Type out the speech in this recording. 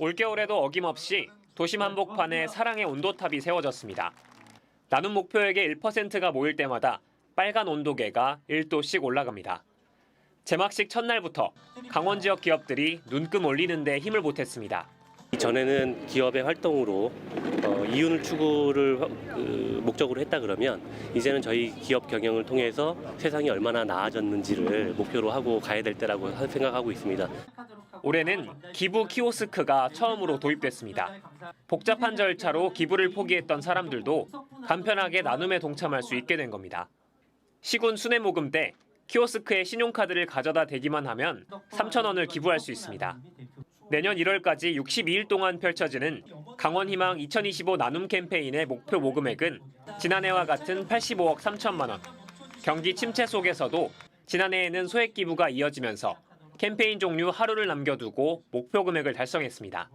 올겨울에도 어김없이 도심 한복판에 사랑의 온도탑이 세워졌습니다. 나눔 목표액의 1%가 모일 때마다 빨간 온도계가 1도씩 올라갑니다. 제막식 첫날부터 강원 지역 기업들이 눈금 올리는 데 힘을 보탰습니다. 전에는 기업의 활동으로 어, 이윤 추구를 그, 목적으로 했다 그러면 이제는 저희 기업 경영을 통해서 세상이 얼마나 나아졌는지를 목표로 하고 가야 될 때라고 생각하고 있습니다. 올해는 기부 키오스크가 처음으로 도입됐습니다. 복잡한 절차로 기부를 포기했던 사람들도 간편하게 나눔에 동참할 수 있게 된 겁니다. 시군 순회 모금 때 키오스크에 신용카드를 가져다 대기만 하면 3천 원을 기부할 수 있습니다. 내년 1월까지 62일 동안 펼쳐지는 강원희망 2025 나눔 캠페인의 목표 모금액은 지난해와 같은 85억 3천만 원. 경기 침체 속에서도 지난해에는 소액 기부가 이어지면서 캠페인 종료 하루를 남겨두고 목표 금액을 달성했습니다.